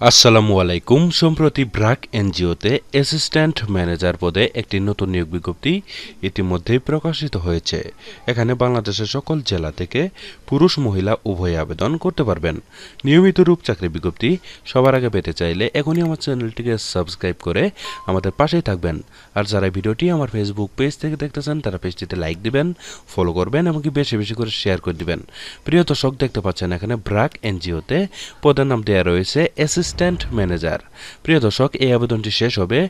আসসালামু আলাইকুম। সম্প্রতি ব্রাক এনজিওতে অ্যাসিস্ট্যান্ট ম্যানেজার পদে একটি নতুন নিয়োগ বিজ্ঞপ্তি ইতিমধ্যেই প্রকাশিত হয়েছে। এখানে বাংলাদেশের সকল জেলা থেকে পুরুষ, মহিলা উভয় আবেদন করতে পারবেন। নিয়মিত রূপ চাকরি বিজ্ঞপ্তি সবার আগে পেতে চাইলে এখনই আমার চ্যানেলটিকে সাবস্ক্রাইব করে আমাদের পাশেই থাকবেন। আর যারা ভিডিওটি আমার ফেসবুক পেজ থেকে দেখতেছেন, তারা পেজটিতে লাইক দিবেন ফলো করবেন এমনকি বেশি বেশি করে শেয়ার করে দিবেন। প্রিয় দর্শক, দেখতে পাচ্ছেন এখানে ব্রাক এনজিওতে পদের নাম দেওয়া রয়েছে অ্যাসিস্ট্যান্ট ম্যানেজার। প্রিয় দর্শক, এই আবেদনটি শেষ হবে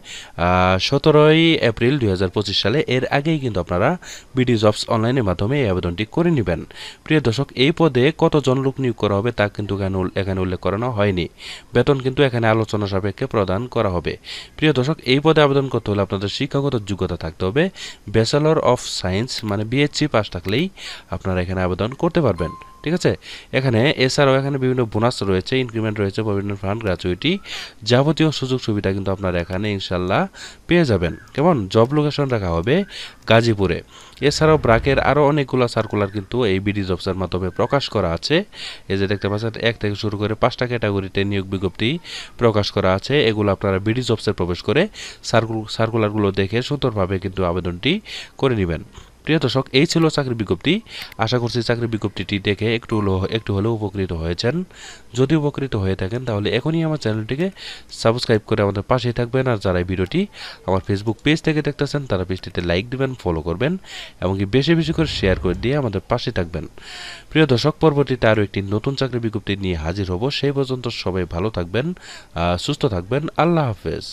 সতেরোই এপ্রিল দুই হাজার পঁচিশ সালে। এর আগেই কিন্তু আপনারা বিডি জবস অনলাইনের মাধ্যমে এই আবেদনটি করে নেবেন। প্রিয় দর্শক, এই পদে কতজন লোক নিয়োগ করা হবে তা কিন্তু এখানে উল্লেখ করানো হয়নি। বেতন কিন্তু এখানে আলোচনা সাপেক্ষে প্রদান করা হবে। প্রিয় দর্শক, এই পদে আবেদন করতে হলে আপনাদের শিক্ষাগত যোগ্যতা থাকতে হবে। ব্যাচেলর অফ সায়েন্স মানে বিএসসি পাস থাকলেই আপনারা এখানে আবেদন করতে পারবেন। ঠিক আছে? এখানে এছাড়াও এখানে বিভিন্ন বোনাস রয়েছে ইনক্রিমেন্ট রয়েছে, প্রভিডেন্ট ফান্ড গ্র্যাচুইটি যাবতীয় সুযোগ সুবিধা কিন্তু আপনারা এখানে ইনশাল্লাহ পেয়ে যাবেন। কেমন? জব লোকেশন রাখা হবে গাজীপুরে। এছাড়াও ব্রাকের আরও অনেকগুলো সার্কুলার কিন্তু এই বিডি জবসের মাধ্যমে প্রকাশ করা আছে। এই যে দেখতে পাচ্ছেন, এক থেকে শুরু করে পাঁচটা ক্যাটাগরিতে নিয়োগ বিজ্ঞপ্তি প্রকাশ করা আছে। এগুলো আপনারা বিডি জবসে প্রবেশ করে সার্কুল সার্কুলারগুলো দেখে সুন্দরভাবে কিন্তু আবেদনটি করে নেবেন। প্রিয় দর্শক, এই ছিল চাকরি বিজ্ঞপ্তি। আশা করছি চাকরি বিজ্ঞপ্তিটি দেখে একটু হলেও একটু হলেও উপকৃত হয়েছেন। যদি উপকৃত হয়ে থাকেন, তাহলে এখনই আমার চ্যানেলটিকে সাবস্ক্রাইব করে আমাদের পাশেই থাকবেন। আর যারা এই ভিডিওটি আমার ফেসবুক পেজ থেকে দেখতেছেন, তারা পেজটিতে লাইক দিবেন ফলো করবেন, এমনকি বেশি বেশি করে শেয়ার করে দিয়ে আমাদের পাশে থাকবেন। প্রিয় দর্শক, পরবর্তীতে আরও একটি নতুন চাকরি বিজ্ঞপ্তি নিয়ে হাজির হব। সেই পর্যন্ত সবাই ভালো থাকবেন সুস্থ থাকবেন। আল্লাহ হাফেজ।